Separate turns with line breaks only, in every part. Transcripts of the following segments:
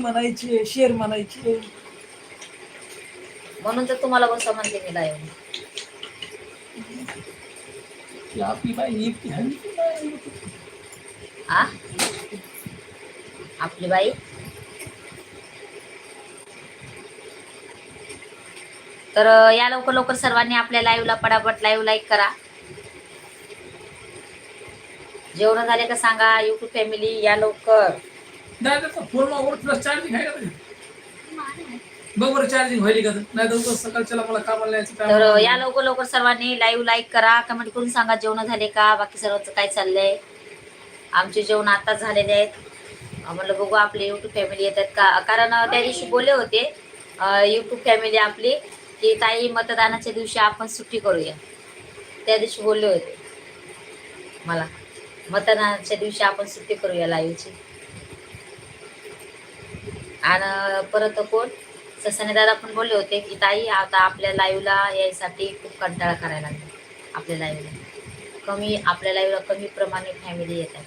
म्हणायचे शेर म्हणायचे.
म्हणून तर तुम्हाला बसा म्हणते मी लाईव्ह
की आपली बाई.
आ? आपली तर अं, या लवकर लवकर सर्वांनी आपल्या लाईव्हला पटापट लाईव्ह लाईक करा. जेवण झाले का सांगा युट्यूब फॅमिली या लवकर.
नाही तर फोन वर प्लस चार्जिंग आहे का तुझी? बघ बरं चार्जिंग व्हायली का नाही तर सकाळच्याला मला कामाला यायचं
तर. या लवकर लवकर सर्वांनी लाईव्ह लाईक करा कमेंट करून सांगा जेवण झाले का बाकी सर्वांचं काय चाललंय? आमचे जेवण आता झालेले आहेत. म्हणलं बघू आपले युट्यूब फॅमिली येतात का? कारण त्या दिवशी बोलले होते युट्यूब फॅमिली आपली की ताई मतदानाच्या दिवशी आपण सुट्टी करूया. त्या दिवशी बोलले होते मला. मतदानाच्या दिवशी आपण सुट्टी करूया लाईव्हची आणि परत कोण? ससाने दादा पण बोलले होते की ताई आता आपल्या लाईव्हला यायसाठी खूप कंटाळा करायला लागला आपल्या लाईव्हला कमी आपल्या लाईव्हला कमी प्रमाणे फॅमिली येतात.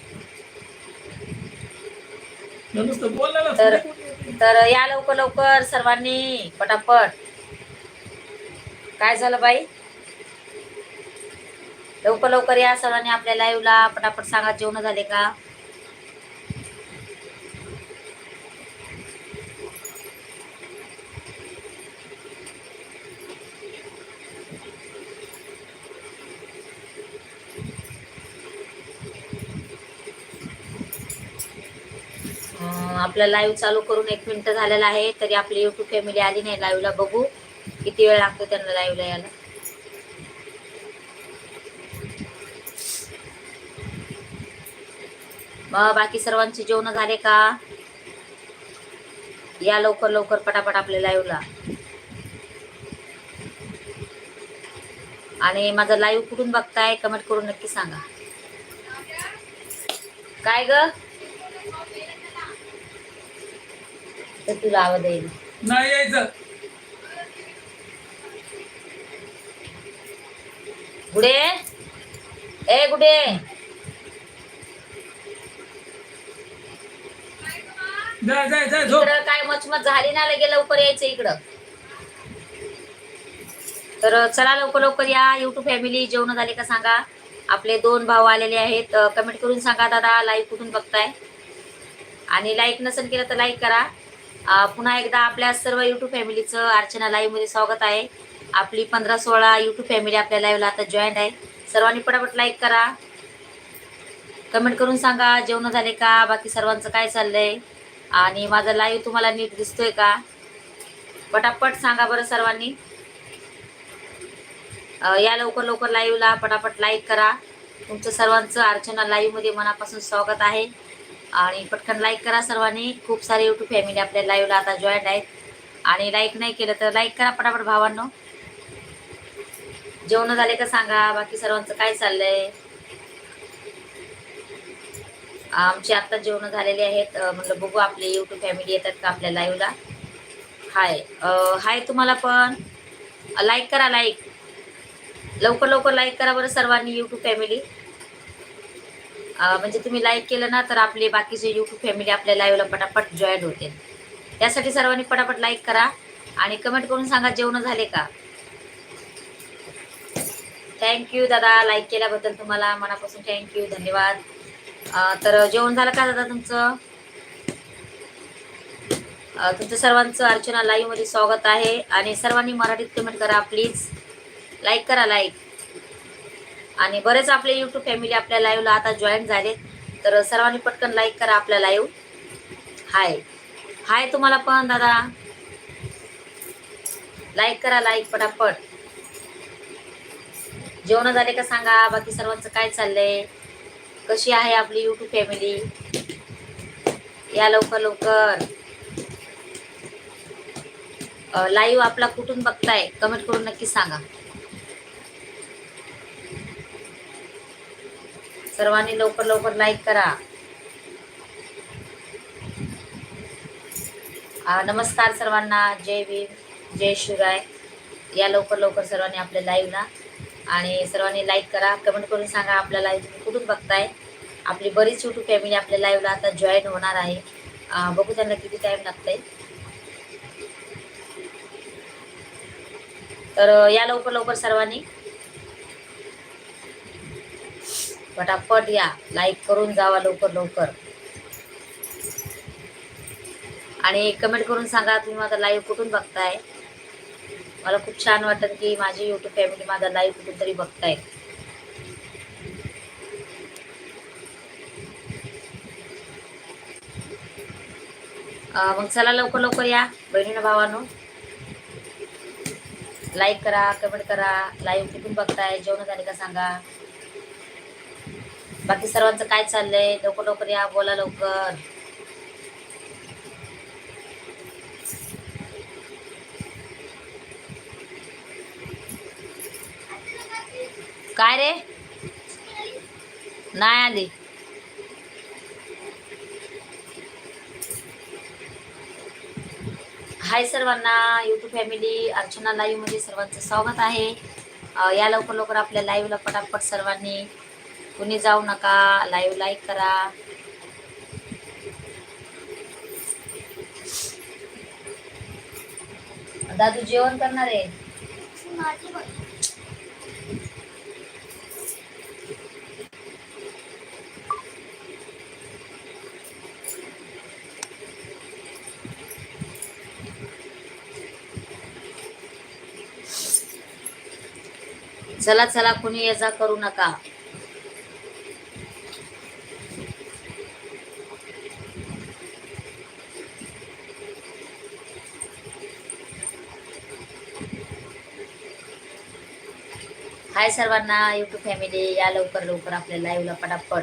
तर तर या लवकर लवकर सर्वांनी पटापट. काय झालं बाई? लवकर लवकर या सर्वांनी आपल्या लाईव्हला पटापट सांगा जेवण झाले का अं, आपलं लाईव्ह चालू करून एक मिनिट झालेला आहे तरी आपली युट्यूब फॅमिली आली नाही लाईव्हला बघू किती वेळ लागतो त्यांना लाईव्हला यायला. मग बाकी सर्वांचे जेवण झाले का? या लवकर लवकर पटापट आपल्या लाईव्हला आणि माझा लाईव्ह कुठून बघताय? कमेंट करून नक्की सांगा. काय ग? तर तुला आवाज येईल.
नाही यायचं.
गुडे? ए गुडे.
जाय जाय जाय झोप.
इकडं काय मचमच झाली ना लगे लवकर यायचं इकडं. तर चला लवकर लवकर या. युट्यूब फॅमिली जेवण झाले का सांगा? आपले दोन भाऊ आलेले आहेत. कमेंट करून सांगा दादा लाईव्ह कुठून बघताय? आणि लाईक नसेल केलं तर लाईक करा. पुन्हा एकदा आपल्या सर्व युट्यूब फॅमिलीचं अर्चना लाईव्हमध्ये स्वागत आहे. आपली पंधरा सोळा युट्यूब फॅमिली आपल्या लाईव्हला आता जॉईंट आहे. सर्वांनी पटापट लाईक करा. कमेंट करून सांगा जेवण झाले का? बाकी सर्वांचं काय चाललंय? आणि माझा लाईव्ह तुम्हाला नीट दिसतोय का? पटापट सांगा बरं सर्वांनी. या लवकर लवकर लाईव्हला पटापट लाईक करा. तुमचं सर्वांचं अर्चना लाईव्हमध्ये मनापासून स्वागत आहे. आणि पटकन लाईक करा सर्वांनी. खूप सारे यूट्यूब फॅमिली आपल्या लाईव्हला आता जॉईंट आहेत. आणि लाईक नाही केलं तर लाईक करा पटापट भावांनो. जेवण झाले का सांगा. बाकी सर्वांचं काय चाललंय? आमची आत्ता जेवण झालेले आहेत. म्हटलं म्हणलं बघू आपले यूट्यूब फॅमिली येतात का आपल्या लाईव्हला हाय. हाय तुम्हाला पण. लाईक करा लाईक लवकर लवकर लाईक करा बरं सर्वांनी यूट्यूब फॅमिली म्हणजे तुम्ही लाईक केलं ना तर आपले बाकीचे यूट्यूब फॅमिली आपल्या लाईव्हला पटापट जॉईन होते त्यासाठी सर्वांनी पटापट लाईक करा आणि कमेंट करून सांगा जेवण झाले का? थँक्यू दादा लाईक केल्याबद्दल तुम्हाला मनापासून थँक्यू धन्यवाद. तर जेवण झालं का दादा तुमचं? तुमचं सर्वांचं अर्चना लाईव्हमध्ये स्वागत आहे. आणि सर्वांनी मराठीत कमेंट करा प्लीज लाईक करा लाईक आणि बरेच आपले यूट्यूब फॅमिली आपल्या लाईव्हला आता जॉईन झाले. तर सर्वांनी पटकन लाईक करा आपल्या लाईव्ह हाय हाय तुम्हाला पण दादा. लाईक करा लाईक पटापट. जेवण झाले का सांगा? बाकी सर्वांचं काय चाललंय? कशी आहे आपली यूट्यूब फॅमिली या लवकर लवकर. लाईव्ह आपला कुठून बघताय? कमेंट करून नक्की सांगा. सर्वांनी लवकर लवकर लाईक करा. आ, नमस्कार सर्वांना. जय भीम जय शिवराय. या लवकर लवकर सर्वांनी आपल्या लाईव्हला आणि सर्वांनी लाईक करा. कमेंट करून सांगा आपल्या लाईव्ह तुम्ही कुठून बघताय. आपली बरीच यूट्यूब फॅमिली आपल्या लाईव्हला आता जॉईन होणार आहे. बघू त्यांना किती टाईम लागतंय. तर या लवकर लवकर सर्वांनी पटापट या. लाईक करून जावा लवकर लवकर. आणि कमेंट करून सांगा तुम्ही माझा लाईव्ह कुठून बघताय? मला खूप छान वाटत की माझी युट्यूब फॅमिली माझा लाईव्ह कुठून तरी बघताय मग चला लवकर लवकर या बहिणीनं भावानो. लाईक करा कमेंट करा लाईव्ह कुठून बघताय? जेवण झाले का सांगा. बाकी सर्वांचं काय चाललंय? लवकर लवकर या बोला लवकर. काय रे? नाही आली. हाय सर्वांना यूट्यूब फॅमिली अर्चना लाईव्हमध्ये सर्वांचं स्वागत आहे. या लवकर लवकर आपल्या लाईव्हला पटापट सर्वांनी कुणी जाऊ नका लाईव्ह लाईक करा. दादू जेवण करणार आहे? चला चला कुणी ये जा करू नका. हाय सर्वांना युट्यूब फॅमिली या लवकर लवकर आपल्या लाईव्हला पटापट.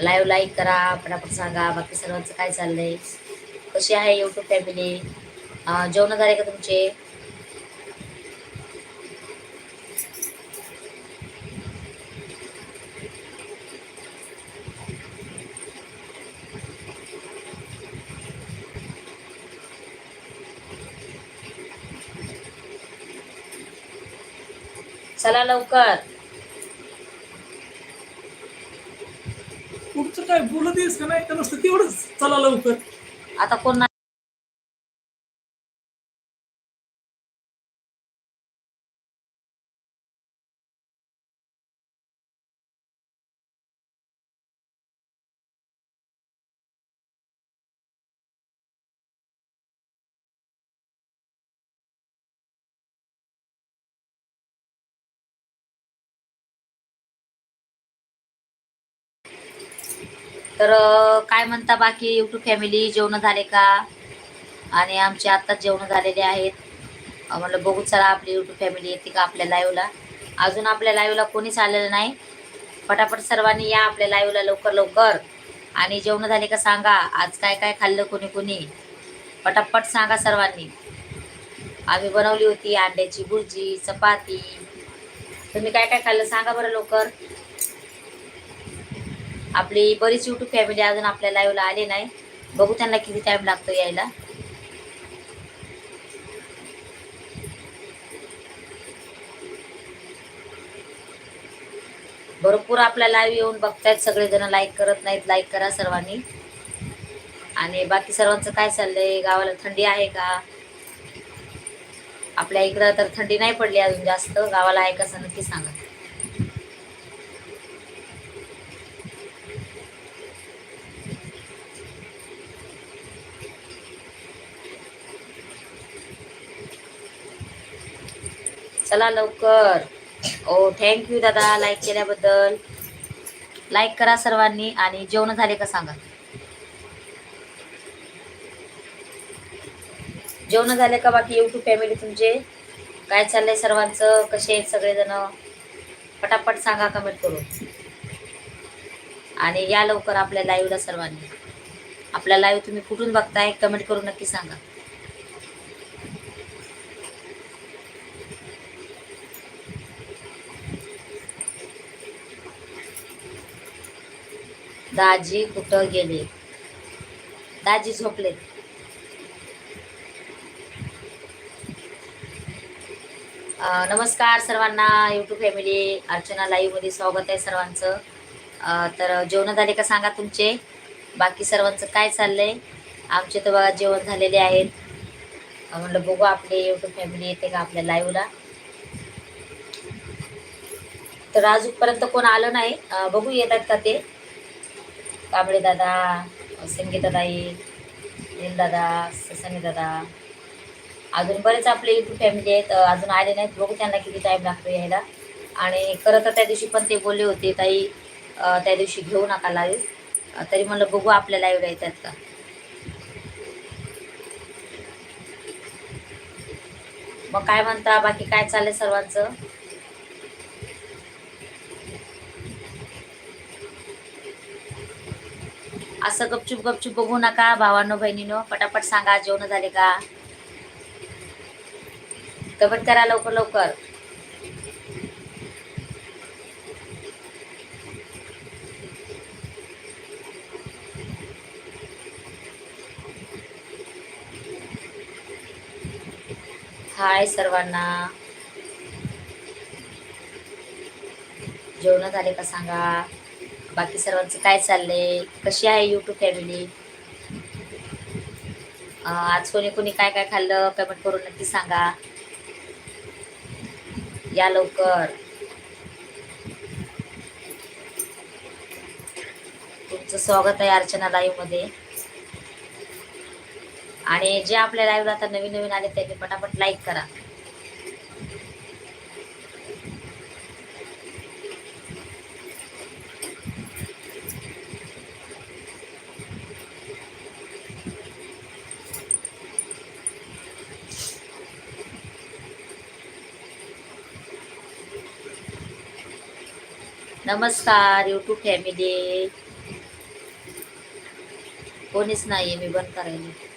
लाईव्ह लाईक करा पटापट सांगा बाकी सर्वांचं काय चाललंय? कशी आहे युट्यूब फॅमिली जेवण झाले का तुमचे? चला लवकर.
पुढचं काय बोलत येस का नाही का नसतं? तेवढंच चला लवकर.
आता कोण तर काय म्हणता बाकी? युट्यूब फॅमिली जेवण झाले का? आणि आमचे आत्ताच जेवण झालेले आहेत. म्हटलं म्हणलं बघू चला आपली युट्यूब फॅमिली येते का आपल्या लाईव्हला अजून आपल्या लाईव्हला कोणीच आलेलं नाही. पटापट सर्वांनी या आपल्या लाईव्हला लवकर लवकर. आणि जेवण झाले का सांगा. आज काय काय खाल्लं कोणी कोणी? पटापट सांगा सर्वांनी. आम्ही बनवली होती अंड्याची भुर्जी चपाती. तुम्ही काय काय खाल्लं सांगा बरं लवकर. आपली बरीच युट्यूब फॅमिली अजून आपल्या लाईव्हला आली नाही. बघू त्यांना किती टाइम लागतो यायला. भरपूर आपल्या लाईव्ह येऊन बघतायत सगळेजण लाईक करत नाहीत लाईक करा सर्वांनी. आणि बाकी सर्वांचं काय चाललंय? गावाला थंडी आहे का? आपल्या इकडं तर थंडी नाही पडली अजून जास्त. गावाला आहे का नक्की सांगा. चला लवकर. ओ थँक्यू दादा लाईक केल्याबद्दल. लाईक करा सर्वांनी आणि जेवण झाले का सांगा. जेवण झाले का बाकी युट्यूब फॅमिली तुमचे? काय चाललंय सर्वांचं? कसे आहेत सगळेजण? पटापट सांगा कमेंट करून. आणि या लवकर आपल्या लाईव्हला सर्वांनी. आपला लाईव्ह तुम्ही कुठून बघताय? कमेंट करून नक्की सांगा. दाजी कुठं गेले? दाजी झोपले नमस्कार सर्वांना. यूट्यूब फॅमिली अर्चना लाईव्हमध्ये स्वागत आहे सर्वांचं. तर जेवण झाले का सांगा तुमचे? बाकी सर्वांचं काय चाललंय? आमचे तर बघा जेवण झालेले आहेत. म्हटलं बघू आपले युट्यूब फॅमिली येते का आपल्या लाईव्हला तर अजूनपर्यंत कोण आलं नाही. बघू येतात का ते. कांबळे दादा संगीता ताई नील दादा दादा. अजून बरेच आपले युट्यूब फॅमिली आहेत. अजून आले नाहीत. बघू त्यांना किती टाईम लागतो यायला. आणि खरं तर त्या दिवशी पण ते बोलले होते ताई त्या दिवशी घेऊ नका लाईव्ह तरी म्हणलं बघू आपल्या लाईव्ह येतात का? मग काय म्हणता? बाकी काय चाललंय सर्वांचं? असं गपचूप गपचूप बघू नका भावांनो बहिणीनो. पटापट सांगा जेवण झाले का? कमेंट करा लवकर लवकर. हाय सर्वांना. जेवण झाले का सांगा? बाकी सर्वांचं काय चाललंय? कशी आहे युट्यूब फॅमिली आज कोणी कोणी काय काय खाल्लं? कमेंट करून नक्की सांगा. या लवकर. तुमचं स्वागत आहे अर्चना लाईव्हमध्ये. आणि जे आपल्या लाईव्हला आता नवीन नवीन आले त्यांनी पटापट लाईक करा. नमस्कार युट्यूब फॅमिली कोणीच नाहीये मी बंद करायला.